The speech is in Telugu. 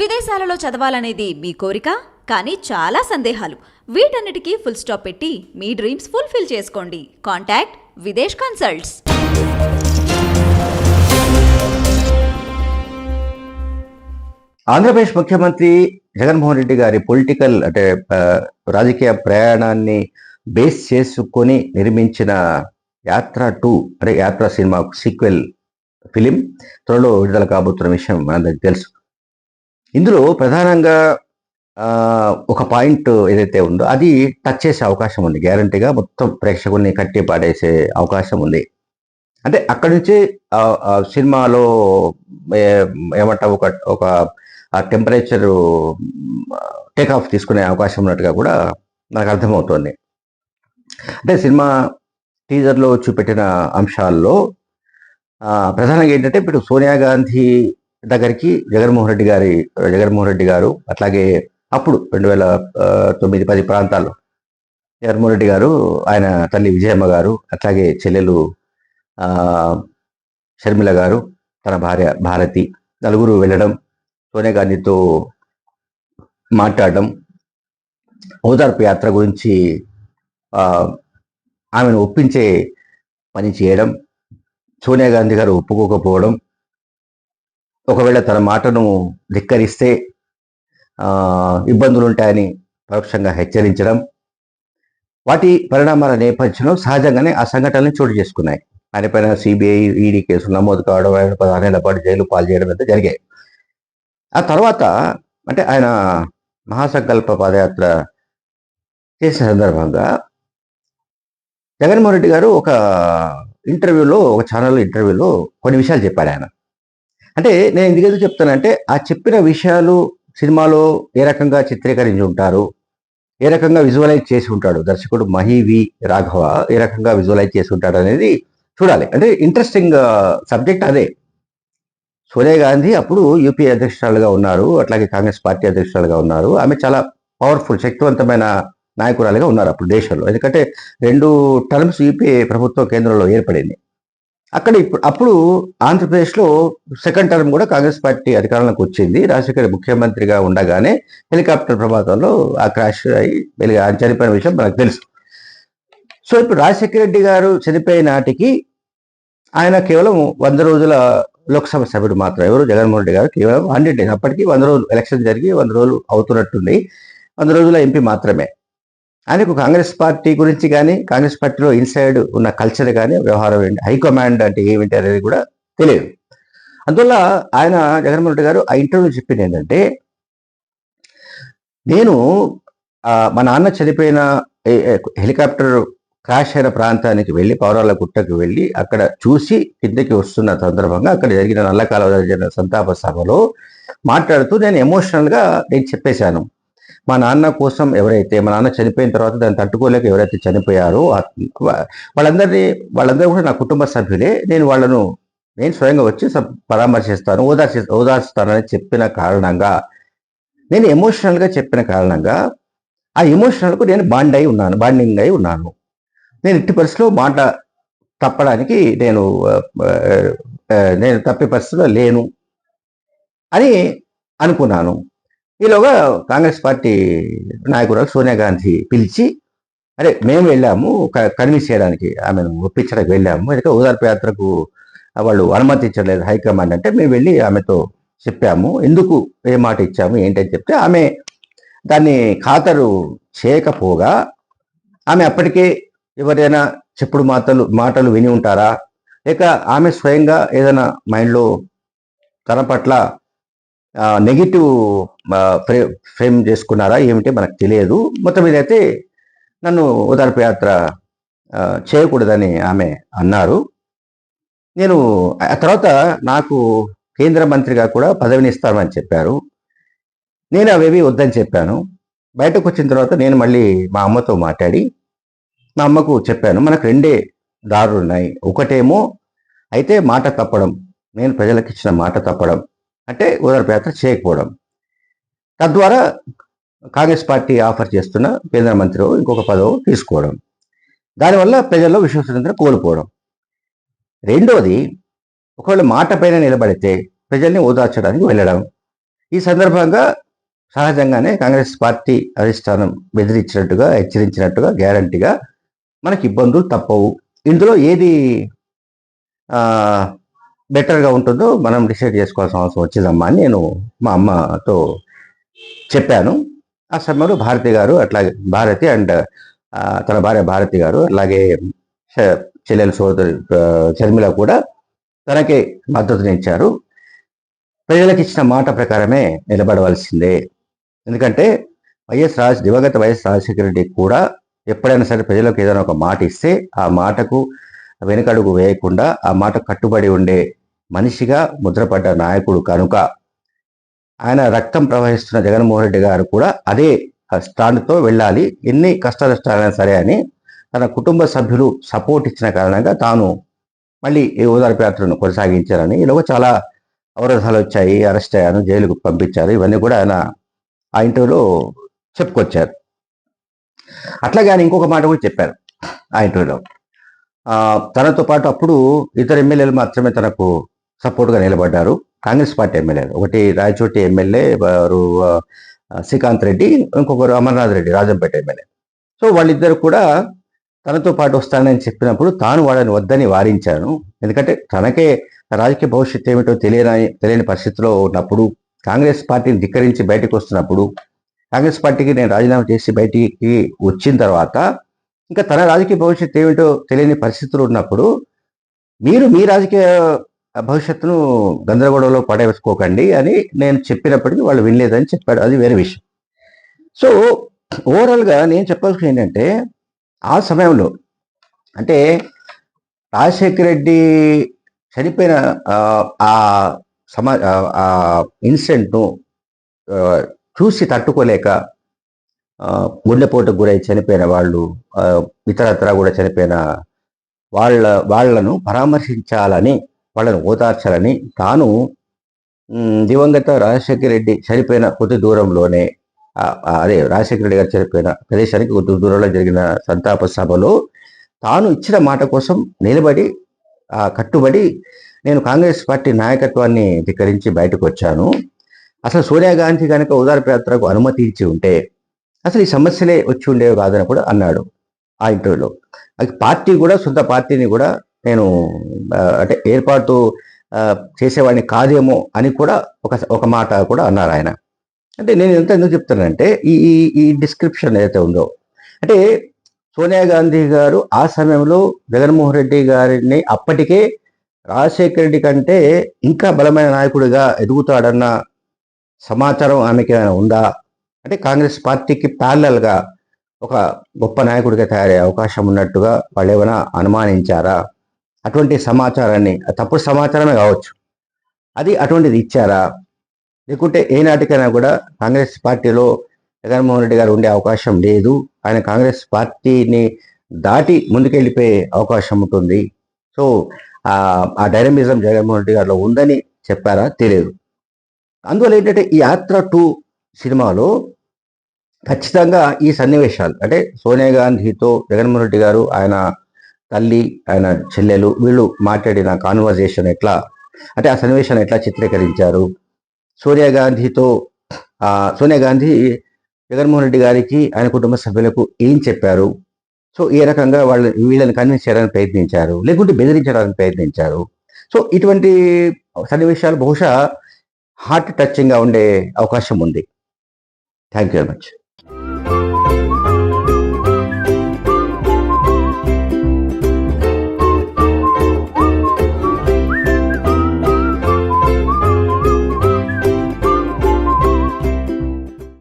విదేశాలలో చదవాలనేది మీ కోరిక? కానీ చాలా సందేహాలు. వీటన్నిటికీ ఫుల్ స్టాప్ పెట్టి మీ డ్రీమ్స్ ఫుల్ఫిల్ చేసుకోండి. కాంటాక్ట్ విదేశ్ కన్సల్ట్స్ ఆంధ్రప్రదేశ్ ముఖ్యమంత్రి జగన్మోహన్ రెడ్డి గారి పొలిటికల్ అంటే రాజకీయ ప్రయాణాన్ని బేస్ చేసుకొని నిర్మించిన యాత్ర టూ అంటే యాత్ర సినిమా సీక్వెల్ ఫిలిం త్వరలో విడుదల కాబోతున్న విషయం మనందరికి తెలుసు. ఇందులో ప్రధానంగా ఒక పాయింట్ ఏదైతే ఉందో అది టచ్ చేసే అవకాశం ఉంది. గ్యారంటీగా మొత్తం ప్రేక్షకుల్ని కట్టి పాడేసే అవకాశం ఉంది. అంటే అక్కడి నుంచి సినిమాలో ఏ- ఒక ఒక టెంపరేచరు టెంపరేచర్ టేక్ ఆఫ్ తీసుకునే అవకాశం ఉన్నట్టుగా కూడా నాకు అర్థమవుతోంది. అంటే సినిమా టీజర్లో చూపెట్టిన అంశాల్లో ప్రధానంగా ఏంటంటే ఇప్పుడు సోనియా గాంధీ దగ్గరికి జగన్మోహన్ రెడ్డి గారి జగన్మోహన్ రెడ్డి గారు అట్లాగే అప్పుడు రెండు వేల తొమ్మిది పది ప్రాంతాల్లో జగన్మోహన్ రెడ్డి గారు ఆయన తల్లి విజయమ్మ గారు అట్లాగే చెల్లెలు షర్మిల గారు తన భార్య భారతి నలుగురు వెళ్ళడం సోనియా గాంధీతో మాట్లాడడం ఓదార్పు యాత్ర గురించి ఆమెను ఒప్పించే పని చేయడం సోనియా గాంధీ గారు ఒప్పుకోకపోవడం ఒకవేళ తన మాటను ధిక్కరిస్తే ఇబ్బందులుంటాయని ఇబ్బందులు ఉంటాయని పరోక్షంగా హెచ్చరించడం వాటి పరిణామాల నేపథ్యంలో సహజంగానే ఆ సంఘటనలు చోటు చేసుకున్నాయి. ఆయన పైన సిబిఐ ఈడీ కేసులు నమోదు కావడం ఆయన పదహారేళ్ళ పాటు జైలు పాలు చేయడం అయితే జరిగాయి. ఆ తర్వాత అంటే ఆయన మహాసంకల్ప పాదయాత్ర చేసిన సందర్భంగా జగన్మోహన్ రెడ్డి గారు ఒక ఇంటర్వ్యూలో ఒక ఛానల్ ఇంటర్వ్యూలో కొన్ని విషయాలు చెప్పాడు ఆయన. అంటే నేను ఎందుకు చెప్తానంటే ఆ చెప్పిన విషయాలు సినిమాలో ఏ రకంగా చిత్రీకరించి ఉంటారు ఏ రకంగా విజువలైజ్ చేసి ఉంటాడు దర్శకుడు మహివి రాఘవ ఏ రకంగా విజువలైజ్ చేసి ఉంటాడు అనేది చూడాలి. అంటే ఇంట్రెస్టింగ్ సబ్జెక్ట్ అదే. సోనియా గాంధీ అప్పుడు యూపీఏ అధ్యక్షురాలుగా ఉన్నారు అట్లాగే కాంగ్రెస్ పార్టీ అధ్యక్షురాలుగా ఉన్నారు. ఆమె చాలా పవర్ఫుల్ శక్తివంతమైన నాయకురాలుగా ఉన్నారు అప్పుడు దేశంలో. ఎందుకంటే రెండు టర్మ్స్ యూపీఏ ప్రభుత్వం కేంద్రంలో ఏర్పడింది. అక్కడ ఇప్పుడు అప్పుడు ఆంధ్రప్రదేశ్లో సెకండ్ టర్మ్ కూడా కాంగ్రెస్ పార్టీ అధికారంలోకి వచ్చింది. రాజశేఖర్ ముఖ్యమంత్రిగా ఉండగానే హెలికాప్టర్ ప్రమాదంలో ఆ క్రాష్ అయి వెలిగి ఆయన చనిపోయిన విషయం మనకు తెలుసు. సో ఇప్పుడు రాజశేఖర రెడ్డి గారు చనిపోయే నాటికి ఆయన కేవలం వంద రోజుల లోక్సభ సభ్యుడు మాత్రం. ఎవరు? జగన్మోహన్ రెడ్డి గారు కేవలం హండ్రెడ్ డేస్. అప్పటికి వంద రోజులు ఎలక్షన్ జరిగి వంద రోజులు అవుతున్నట్టుంది. వంద రోజుల ఎంపీ మాత్రమే. ఆయనకు కాంగ్రెస్ పార్టీ గురించి కానీ కాంగ్రెస్ పార్టీలో ఇన్సైడ్ ఉన్న కల్చర్ కానీ వ్యవహారం ఏంటి హైకమాండ్ అంటే ఏమిటి అనేది కూడా తెలియదు. అందువల్ల ఆయన జగన్మోహన్ రెడ్డి గారు ఆ ఇంటర్వ్యూ చెప్పింది ఏంటంటే నేను మా నాన్న చనిపోయిన హెలికాప్టర్ క్రాష్ అయిన ప్రాంతానికి వెళ్ళి పౌరాల గుట్టకు వెళ్ళి అక్కడ చూసి కిందకి వస్తున్న సందర్భంగా అక్కడ జరిగిన నల్లకాల జరిగిన సంతాప సభలో మాట్లాడుతూ నేను ఎమోషనల్గా నేను చెప్పేశాను. మా నాన్న కోసం ఎవరైతే మా నాన్న చనిపోయిన తర్వాత దాన్ని తట్టుకోలేక ఎవరైతే చనిపోయారో వాళ్ళందరినీ వాళ్ళందరూ కూడా నా కుటుంబ సభ్యులే. నేను వాళ్ళను నేను స్వయంగా వచ్చి పరామర్శిస్తాను ఓదార్చి ఓదార్చుతానని చెప్పిన కారణంగా నేను ఎమోషనల్గా చెప్పిన కారణంగా ఆ ఎమోషనల్కు నేను బాండ్ అయి ఉన్నాను బాండింగ్ అయి ఉన్నాను. నేను ఇట్టి పరిస్థితిలో మాట తప్పడానికి నేను నేను తప్పే పరిస్థితిలో లేను అని అనుకున్నాను. ఈలోగా కాంగ్రెస్ పార్టీ నాయకురాలు సోనియా గాంధీ పిలిచి అరే మేము వెళ్ళాము కన్విన్స్ చేయడానికి ఆమెను ఒప్పించడానికి వెళ్ళాము ఎందుకంటే ఓదార్పు యాత్రకు వాళ్ళు అనుమతించలేదు హైకమాండ్ అంటే మేము వెళ్ళి ఆమెతో చెప్పాము ఎందుకు ఏ మాట ఇచ్చాము ఏంటని చెప్తే ఆమె దాన్ని ఖాతరు చేయకపోగా ఆమె అప్పటికే ఎవరైనా చెప్పుడు మాటలు మాటలు విని ఉంటారా? లేక ఆమె స్వయంగా ఏదైనా మైండ్లో తన పట్ల నెగిటివ్ ఫ్రేమ్ చేసుకున్నారా ఏమిటి మనకు తెలియదు. మొత్తం మీద అయితే నన్ను ఓదార్పు యాత్ర చేయకూడదని ఆమె అన్నారు. నేను ఆ తర్వాత నాకు కేంద్ర మంత్రిగా కూడా పదవిని ఇస్తామని చెప్పారు. నేను అవేవి వద్దని చెప్పాను. బయటకు వచ్చిన తర్వాత నేను మళ్ళీ మా అమ్మతో మాట్లాడి మా అమ్మకు చెప్పాను మనకు రెండే దారులు ఉన్నాయి ఒకటేమో అయితే మాట తప్పడం నేను ప్రజలకు ఇచ్చిన మాట తప్పడం. అంటే ఓదార్పు చేయకపోవడం. తద్వారా కాంగ్రెస్ పార్టీ ఆఫర్ చేస్తున్న కేంద్ర మంత్రి ఇంకొక పదవి తీసుకోవడం. దానివల్ల ప్రజల్లో విశ్వసనీయత కోల్పోవడం. రెండోది ఒకవేళ మాట పైన నిలబడితే ప్రజల్ని ఓదార్చడానికి వెళ్ళడం. ఈ సందర్భంగా సహజంగానే కాంగ్రెస్ పార్టీ అధిష్టానం బెదిరించినట్టుగా హెచ్చరించినట్టుగా గ్యారంటీగా మనకి ఇబ్బందులు తప్పవు. ఇందులో ఏది బెటర్గా ఉంటుందో మనం డిసైడ్ చేసుకోవాల్సిన అవసరం వచ్చిందమ్మా అని నేను మా అమ్మతో చెప్పాను. ఆ సమయంలో భారతి గారు అట్లాగే భారతి అండ్ తన భార్య భారతి గారు అలాగే చెల్లెలు సోదరి ఆ, షర్మిల కూడా తనకే మద్దతునిచ్చారు ప్రజలకు ఇచ్చిన మాట ప్రకారమే నిలబడవలసిందే. ఎందుకంటే వైఎస్ రాజ్ దివంగత వైఎస్ రాజశేఖర రెడ్డి కూడా ఎప్పుడైనా సరే ప్రజలకు ఏదైనా ఒక మాట ఇస్తే ఆ మాటకు వెనుకడుగు వేయకుండా ఆ మాట కట్టుబడి ఉండే మనిషిగా ముద్రపడ్డ నాయకుడు కనుక ఆయన రక్తం ప్రవహిస్తున్న జగన్మోహన్ రెడ్డి గారు కూడా అదే స్టాండ్తో వెళ్ళాలి. ఎన్ని కష్ట సరే అని తన కుటుంబ సభ్యులు సపోర్ట్ ఇచ్చిన కారణంగా తాను మళ్ళీ ఈ ఓదార్పు యాత్రను కొనసాగించారని ఈలోగా చాలా అవరోధాలు వచ్చాయి. అరెస్ట్ అయ్యాను జైలుకు పంపించారు. ఇవన్నీ కూడా ఆయన ఆ ఇంటర్వ్యూలో చెప్పుకొచ్చారు. అట్లాగే ఆయన ఇంకొక మాట కూడా చెప్పారు ఆ ఇంటర్వ్యూలో. తనతో పాటు అప్పుడు ఇతర ఎమ్మెల్యేలు మాత్రమే తనకు సపోర్ట్గా నిలబడ్డారు. కాంగ్రెస్ పార్టీ ఎమ్మెల్యేలు. ఒకటి రాయచోటి ఎమ్మెల్యే వారు శ్రీకాంత్ రెడ్డి ఇంకొకరు అమర్నాథ్ రెడ్డి రాజంపేట ఎమ్మెల్యే. సో వాళ్ళిద్దరు కూడా తనతో పాటు వస్తానని చెప్పినప్పుడు తాను వాళ్ళని వద్దని వారించాను. ఎందుకంటే తనకే రాజకీయ భవిష్యత్తు ఏమిటో తెలియని తెలియని పరిస్థితిలో ఉన్నప్పుడు కాంగ్రెస్ పార్టీని ధిక్కరించి బయటకు వస్తున్నప్పుడు కాంగ్రెస్ పార్టీకి నేను రాజీనామా చేసి బయటికి వచ్చిన తర్వాత ఇంకా తన రాజకీయ భవిష్యత్తు ఏమిటో తెలియని పరిస్థితులు ఉన్నప్పుడు మీరు మీ రాజకీయ భవిష్యత్తును గందరగోళంలో పడవేసుకోకండి అని నేను చెప్పినప్పటికీ వాళ్ళు వినలేదని చెప్పాడు. అది వేరే విషయం. సో ఓవరాల్గా నేను చెప్పాల్సింది ఏంటంటే ఆ సమయంలో అంటే రాజశేఖర రెడ్డి చనిపోయిన ఆ, సమా ఆ- ఇన్సిడెంట్ను చూసి తట్టుకోలేక గుండెపోటుకు గురై చనిపోయిన వాళ్ళు ఇతరత్ర కూడా చనిపోయిన వాళ్ళ వాళ్ళను పరామర్శించాలని వాళ్ళను ఓదార్చాలని తాను దివంగత రాజశేఖర రెడ్డి చనిపోయిన కొద్ది దూరంలోనే అదే రాజశేఖర రెడ్డి గారు చనిపోయిన ప్రదేశానికి కొద్ది దూరంలో జరిగిన సంతాప సభలో తాను ఇచ్చిన మాట కోసం నిలబడి కట్టుబడి నేను కాంగ్రెస్ పార్టీ నాయకత్వాన్ని ధిక్కరించి బయటకు వచ్చాను. అసలు సోనియా గాంధీ కనుక ఉదారపేత్రకు యాత్రకు అనుమతి ఇచ్చి ఉంటే అసలు ఈ సమస్యలే వచ్చి ఉండేవి కాదని కూడా అన్నాడు ఆ ఇంటర్వ్యూలో. అది పార్టీ కూడా సొంత పార్టీని కూడా నేను అంటే ఏర్పాటు చేసేవాడిని కాదేమో అని కూడా ఒక ఒక మాట కూడా అన్నారు ఆయన. అంటే నేను ఎంత ఎందుకు చెప్తానంటే ఈ ఈ ఈ డిస్క్రిప్షన్ ఏదైతే ఉందో అంటే సోనియా గాంధీ గారు ఆ సమయంలో జగన్మోహన్ రెడ్డి గారిని అప్పటికే రాజశేఖర రెడ్డి కంటే ఇంకా బలమైన నాయకుడిగా ఎదుగుతాడన్న సమాచారం ఆమెకి ఏమైనా ఉందా? అంటే కాంగ్రెస్ పార్టీకి ప్యారలల్గా ఒక గొప్ప నాయకుడిగా తయారయ్యే అవకాశం ఉన్నట్టుగా వాళ్ళు ఏమైనా అనుమానించారా? అటువంటి సమాచారాన్ని అది తప్పుడు సమాచారమే కావచ్చు. అది అటువంటిది ఇచ్చారా? లేకుంటే ఏనాటికైనా కూడా కాంగ్రెస్ పార్టీలో జగన్మోహన్ రెడ్డి గారు ఉండే అవకాశం లేదు. ఆయన కాంగ్రెస్ పార్టీని దాటి ముందుకెళ్ళిపోయే అవకాశం ఉంటుంది. సో ఆ ఆ డైనమిజం జగన్మోహన్ రెడ్డి గారిలో ఉందని చెప్పారా? తెలియదు అందువల్ల ఏంటంటే ఈ యాత్ర టూ సినిమాలో ఖచ్చితంగా ఈ సన్నివేశాలు అంటే సోనియా గాంధీతో జగన్మోహన్ రెడ్డి గారు ఆయన తల్లి ఆయన చెల్లెలు వీళ్ళు మాట్లాడిన కాన్వర్జేషన్ ఎట్లా అంటే ఆ సన్నివేశాన్ని ఎట్లా చిత్రీకరించారు? సోనియా గాంధీతో సోనియా గాంధీ జగన్మోహన్ రెడ్డి గారికి ఆయన కుటుంబ సభ్యులకు ఏం చెప్పారు? సో ఏ రకంగా వాళ్ళ వీళ్ళని కన్విన్స్ చేయడానికి ప్రయత్నించారు? లేకుంటే బెదిరించడానికి ప్రయత్నించారు? సో ఇటువంటి సన్నివేశాలు బహుశా హార్ట్ టచింగ్గా ఉండే అవకాశం ఉంది. Thank you very much